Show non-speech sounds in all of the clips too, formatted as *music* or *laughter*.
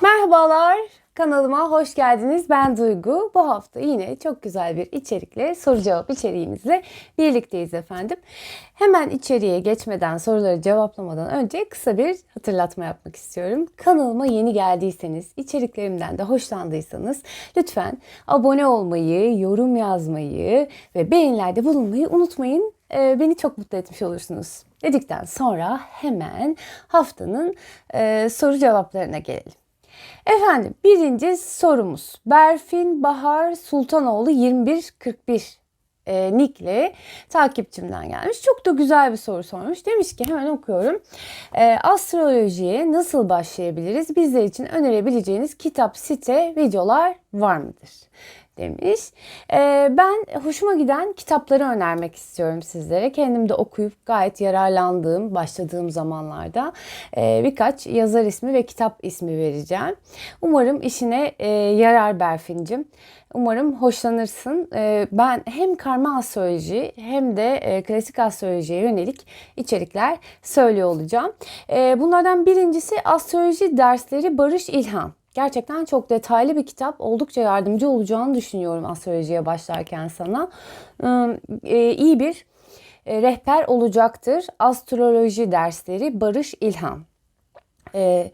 Merhabalar, kanalıma hoş geldiniz. Ben Duygu. Bu hafta yine çok güzel bir içerikle, soru cevap içeriğimizle birlikteyiz efendim. Hemen içeriğe geçmeden, soruları cevaplamadan önce kısa bir hatırlatma yapmak istiyorum. Kanalıma yeni geldiyseniz, içeriklerimden de hoşlandıysanız lütfen abone olmayı, yorum yazmayı ve beğenilerde bulunmayı unutmayın. Ee, Beni çok mutlu etmiş olursunuz. Dedikten sonra hemen haftanın e, soru cevaplarına gelelim. Efendim birinci sorumuz Berfin Bahar Sultanoğlu 2141 e, nickli takipçimden gelmiş. Çok da güzel bir soru sormuş. Demiş ki hemen okuyorum. E, astrolojiye nasıl başlayabiliriz? Bizler için önerebileceğiniz kitap, site, videolar var mıdır? Demiş. E, ben hoşuma giden kitapları önermek istiyorum sizlere. Kendim de okuyup gayet yararlandığım, başladığım zamanlarda e, birkaç yazar ismi ve kitap ismi vereceğim. Umarım işine e, yarar Berfin'cim. Umarım hoşlanırsın. E, ben hem karma astroloji hem de e, klasik astrolojiye yönelik içerikler söylüyor olacağım. E, bunlardan birincisi astroloji dersleri Barış İlhan. Gerçekten çok detaylı bir kitap. Oldukça yardımcı olacağını düşünüyorum astrolojiye başlarken sana. Ee, iyi bir e, rehber olacaktır. Astroloji dersleri Barış İlhan. E,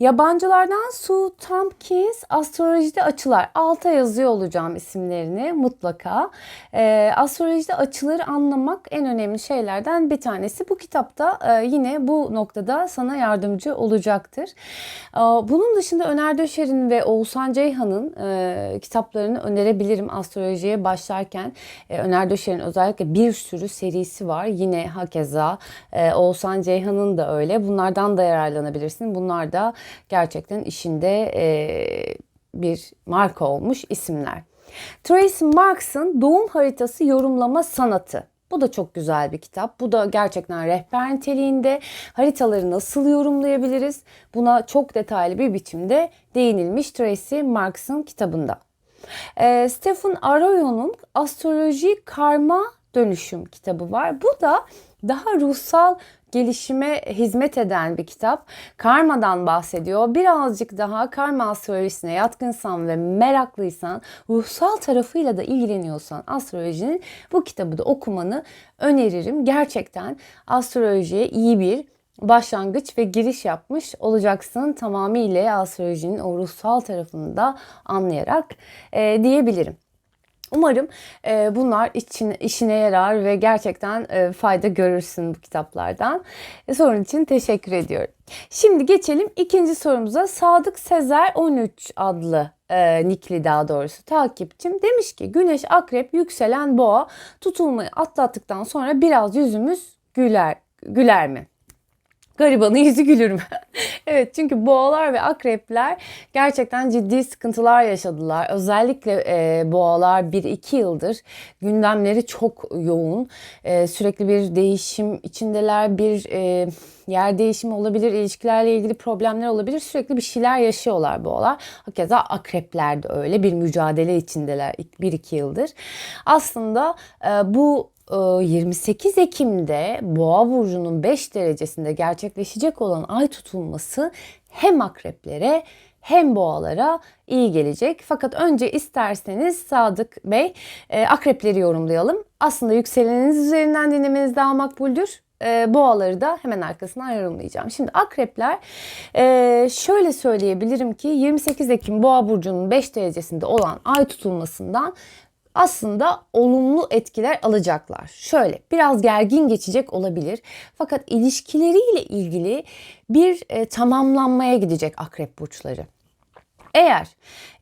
yabancılardan Sue Tompkins astrolojide açılar. Alta yazıyor olacağım isimlerini mutlaka. E, astrolojide açıları anlamak en önemli şeylerden bir tanesi. Bu kitapta e, yine bu noktada sana yardımcı olacaktır. E, bunun dışında Öner Döşer'in ve Oğuzhan Ceyhan'ın e, kitaplarını önerebilirim astrolojiye başlarken. E, Öner Döşer'in özellikle bir sürü serisi var. Yine hakeza e, Oğuzhan Ceyhan'ın da öyle. Bunlardan da yararlanabilirsin. Bunlar da gerçekten işinde e, bir marka olmuş isimler. Tracy Marks'ın Doğum Haritası Yorumlama Sanatı. Bu da çok güzel bir kitap. Bu da gerçekten rehber niteliğinde haritaları nasıl yorumlayabiliriz? Buna çok detaylı bir biçimde değinilmiş Tracy Marks'ın kitabında. E, Stephen Arroyo'nun Astroloji Karma Dönüşüm kitabı var. Bu da daha ruhsal gelişime hizmet eden bir kitap. Karmadan bahsediyor. Birazcık daha karma astrolojisine yatkınsan ve meraklıysan, ruhsal tarafıyla da ilgileniyorsan astrolojinin bu kitabı da okumanı öneririm. Gerçekten astrolojiye iyi bir başlangıç ve giriş yapmış olacaksın tamamıyla astrolojinin o ruhsal tarafını da anlayarak e, diyebilirim. Umarım e, bunlar için işine yarar ve gerçekten e, fayda görürsün bu kitaplardan. E, sorun için teşekkür ediyorum. Şimdi geçelim ikinci sorumuza. Sadık Sezer 13 adlı e, Nikli daha doğrusu takipçim demiş ki Güneş Akrep yükselen boğa tutulmayı atlattıktan sonra biraz yüzümüz güler güler mi? Garibanın yüzü gülür mü? *laughs* evet çünkü boğalar ve akrepler gerçekten ciddi sıkıntılar yaşadılar. Özellikle e, boğalar 1-2 yıldır gündemleri çok yoğun. E, sürekli bir değişim içindeler. Bir e, yer değişimi olabilir, ilişkilerle ilgili problemler olabilir. Sürekli bir şeyler yaşıyorlar boğalar. Hakeza akrepler de öyle bir mücadele içindeler 1-2 yıldır. Aslında e, bu 28 Ekim'de Boğa burcunun 5 derecesinde gerçekleşecek olan ay tutulması hem akreplere hem boğalara iyi gelecek. Fakat önce isterseniz Sadık Bey e, akrepleri yorumlayalım. Aslında yükseleniniz üzerinden dinlemeniz daha makbuldür. E, boğaları da hemen arkasından yorumlayacağım. Şimdi akrepler e, şöyle söyleyebilirim ki 28 Ekim Boğa burcunun 5 derecesinde olan ay tutulmasından aslında olumlu etkiler alacaklar. Şöyle biraz gergin geçecek olabilir fakat ilişkileriyle ilgili bir e, tamamlanmaya gidecek akrep burçları. Eğer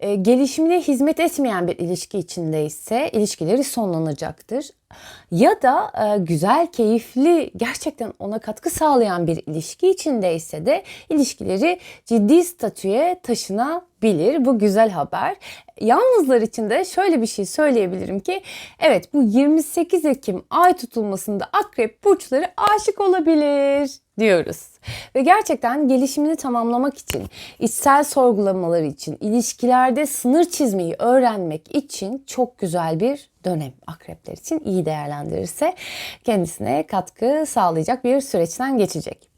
e, gelişimine hizmet etmeyen bir ilişki içindeyse ilişkileri sonlanacaktır. Ya da e, güzel, keyifli, gerçekten ona katkı sağlayan bir ilişki içindeyse de ilişkileri ciddi statüye taşınabilir. Bu güzel haber. Yalnızlar için de şöyle bir şey söyleyebilirim ki evet bu 28 Ekim ay tutulmasında akrep burçları aşık olabilir diyoruz. Ve gerçekten gelişimini tamamlamak için, içsel sorgulamaları için, ilişkilerde sınır çizmeyi öğrenmek için çok güzel bir dönem akrepler için iyi değerlendirirse kendisine katkı sağlayacak bir süreçten geçecek.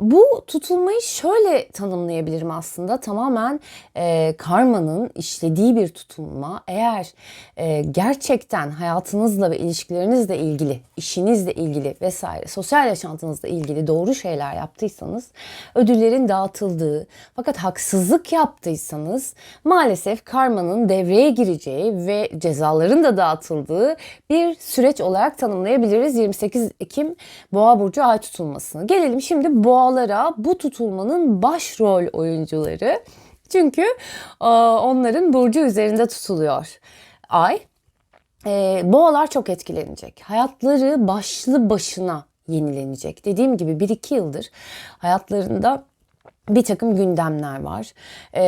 Bu tutulmayı şöyle tanımlayabilirim aslında tamamen e, karmanın işlediği bir tutulma. Eğer e, gerçekten hayatınızla ve ilişkilerinizle ilgili, işinizle ilgili vesaire sosyal yaşantınızla ilgili doğru şeyler yaptıysanız ödüllerin dağıtıldığı fakat haksızlık yaptıysanız maalesef karmanın devreye gireceği ve cezaların da dağıtıldığı bir süreç olarak tanımlayabiliriz 28 Ekim Boğa Burcu ay tutulmasını. Gelelim şimdi boğalara bu tutulmanın başrol oyuncuları. Çünkü e, onların burcu üzerinde tutuluyor ay. E, boğalar çok etkilenecek. Hayatları başlı başına yenilenecek. Dediğim gibi 1-2 yıldır hayatlarında bir takım gündemler var e,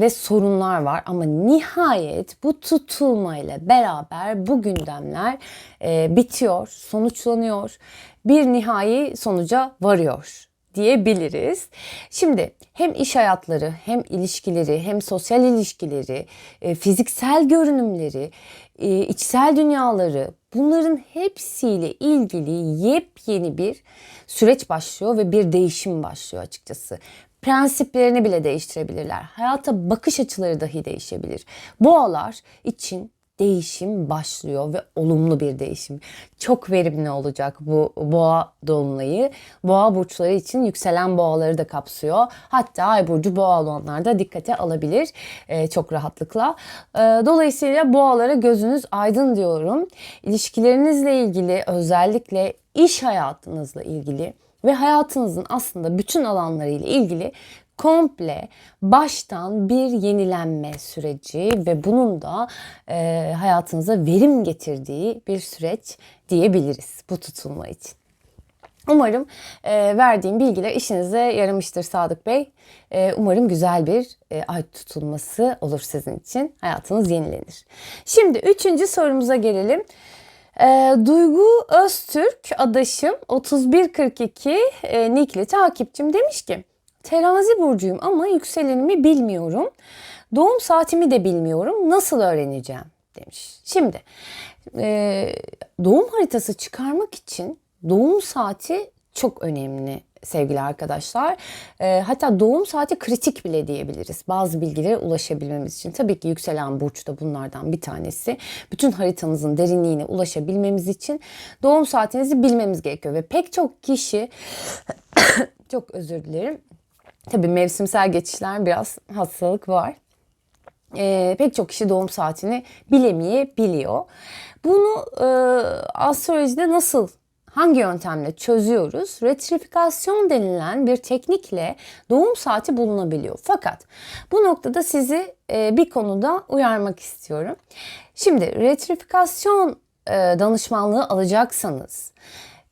ve sorunlar var. Ama nihayet bu tutulmayla beraber bu gündemler e, bitiyor, sonuçlanıyor, bir nihai sonuca varıyor diyebiliriz. Şimdi hem iş hayatları hem ilişkileri hem sosyal ilişkileri, e, fiziksel görünümleri, e, içsel dünyaları bunların hepsiyle ilgili yepyeni bir süreç başlıyor ve bir değişim başlıyor açıkçası prensiplerini bile değiştirebilirler. Hayata bakış açıları dahi değişebilir. Boğalar için değişim başlıyor ve olumlu bir değişim. Çok verimli olacak bu boğa dolunayı. Boğa burçları için yükselen boğaları da kapsıyor. Hatta ay burcu boğa olanlar da dikkate alabilir e, çok rahatlıkla. E, dolayısıyla boğalara gözünüz aydın diyorum. İlişkilerinizle ilgili özellikle iş hayatınızla ilgili ve hayatınızın aslında bütün alanlarıyla ilgili komple baştan bir yenilenme süreci ve bunun da e, hayatınıza verim getirdiği bir süreç diyebiliriz bu tutulma için. Umarım e, verdiğim bilgiler işinize yaramıştır Sadık Bey. E, umarım güzel bir e, ay tutulması olur sizin için. Hayatınız yenilenir. Şimdi üçüncü sorumuza gelelim. E, Duygu Öztürk adaşım 3142 e, nikli takipçim demiş ki terazi burcuyum ama yükselenimi bilmiyorum. Doğum saatimi de bilmiyorum. Nasıl öğreneceğim demiş. Şimdi e, doğum haritası çıkarmak için doğum saati çok önemli sevgili arkadaşlar. E, hatta doğum saati kritik bile diyebiliriz. Bazı bilgilere ulaşabilmemiz için. Tabii ki yükselen burç da bunlardan bir tanesi. Bütün haritanızın derinliğine ulaşabilmemiz için doğum saatinizi bilmemiz gerekiyor. Ve pek çok kişi *coughs* çok özür dilerim. Tabii mevsimsel geçişler biraz hastalık var. E, pek çok kişi doğum saatini bilemeyebiliyor. Bunu e, astrolojide nasıl hangi yöntemle çözüyoruz? Retrifikasyon denilen bir teknikle doğum saati bulunabiliyor. Fakat bu noktada sizi e, bir konuda uyarmak istiyorum. Şimdi retrifikasyon e, danışmanlığı alacaksanız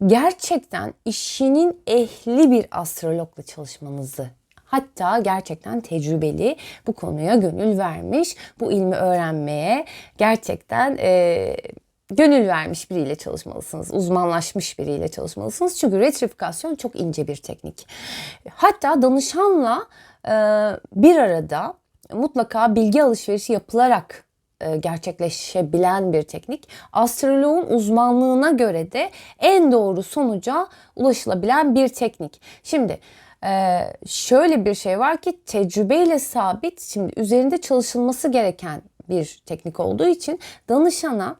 gerçekten işinin ehli bir astrologla çalışmanızı Hatta gerçekten tecrübeli bu konuya gönül vermiş, bu ilmi öğrenmeye gerçekten e, gönül vermiş biriyle çalışmalısınız. Uzmanlaşmış biriyle çalışmalısınız. Çünkü retrifikasyon çok ince bir teknik. Hatta danışanla e, bir arada mutlaka bilgi alışverişi yapılarak e, gerçekleşebilen bir teknik. Astroloğun uzmanlığına göre de en doğru sonuca ulaşılabilen bir teknik. Şimdi ee, şöyle bir şey var ki tecrübeyle sabit şimdi üzerinde çalışılması gereken bir teknik olduğu için danışana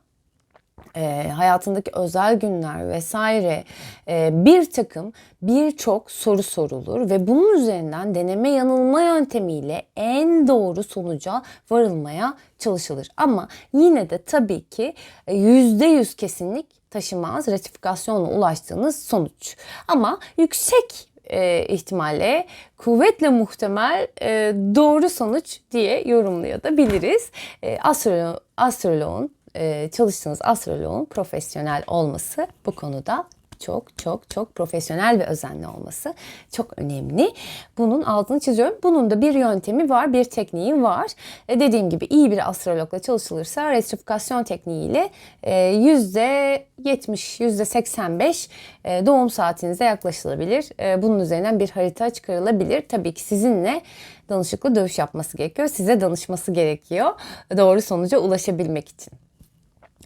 e, hayatındaki özel günler vesaire e, bir takım birçok soru sorulur ve bunun üzerinden deneme yanılma yöntemiyle en doğru sonuca varılmaya çalışılır. Ama yine de tabii ki e, yüzde yüz kesinlik taşımaz ratifikasyonla ulaştığınız sonuç. Ama yüksek e, ihtimalle kuvvetle muhtemel e, doğru sonuç diye yorumlayabiliriz. E, astrolo astroloğun e, çalıştığınız astroloğun profesyonel olması bu konuda çok çok çok profesyonel ve özenli olması çok önemli. Bunun altını çiziyorum. Bunun da bir yöntemi var, bir tekniği var. E dediğim gibi iyi bir astrologla çalışılırsa restrifikasyon tekniğiyle %70, %85 e, doğum saatinize yaklaşılabilir. E, bunun üzerinden bir harita çıkarılabilir. Tabii ki sizinle danışıklı dövüş yapması gerekiyor. Size danışması gerekiyor doğru sonuca ulaşabilmek için.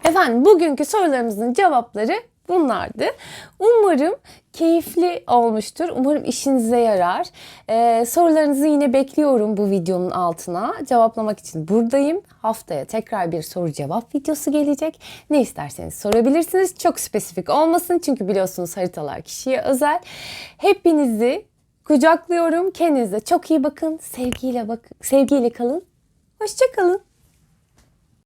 Efendim bugünkü sorularımızın cevapları bunlardı. Umarım keyifli olmuştur. Umarım işinize yarar. Ee, sorularınızı yine bekliyorum bu videonun altına. Cevaplamak için buradayım. Haftaya tekrar bir soru cevap videosu gelecek. Ne isterseniz sorabilirsiniz. Çok spesifik olmasın çünkü biliyorsunuz haritalar kişiye özel. Hepinizi kucaklıyorum. Kendinize çok iyi bakın. Sevgiyle bakın. Sevgiyle kalın. Hoşça kalın.